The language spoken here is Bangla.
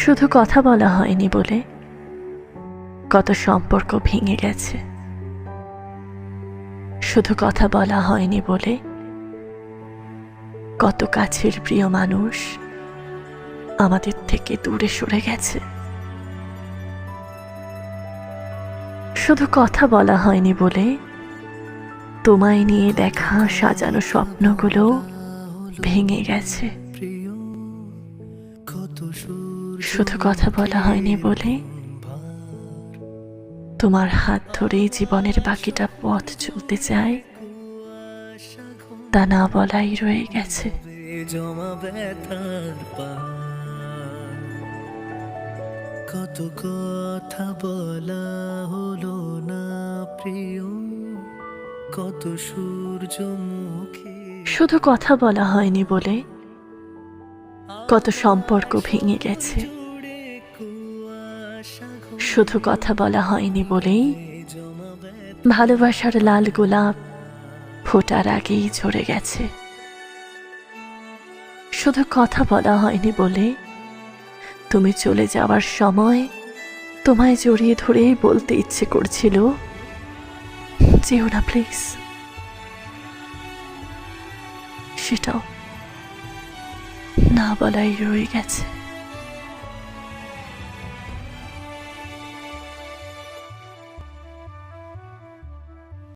শুধু কথা বলা হয়নি বলে কত সম্পর্ক ভেঙে গেছে। শুধু কথা বলা হয়নি বলে কত কাছের প্রিয় মানুষ আমাদের থেকে দূরে সরে গেছে। শুধু কথা বলা হয়নি বলে তোমায় নিয়ে দেখা সাজানো স্বপ্নগুলো ভেঙে গেছে। শুধু কথা বলা হয়নি বলে তোমার হাত ধরেই জীবনের বাকিটা পথ চলতে চাই তা না বলাই রয়ে গেছে। কত কথা বলা হলো না প্রিয় কত সূর্য মুখে শুধু কথা বলা হয়নি বলে কত সম্পর্ক ভেঙে গেছে। শুধু কথা বলা হয়নি বলেই ভালোবাসার লাল গোলাপ ফোটার আগেই ঝরে গেছে। শুধু কথা বলা হয়নি বলে তুমি চলে যাওয়ার সময় তোমায় জড়িয়ে ধরেই বলতে ইচ্ছে করছিল, যেও না প্লিজ সেটাও না বলাই রয়ে গেছে।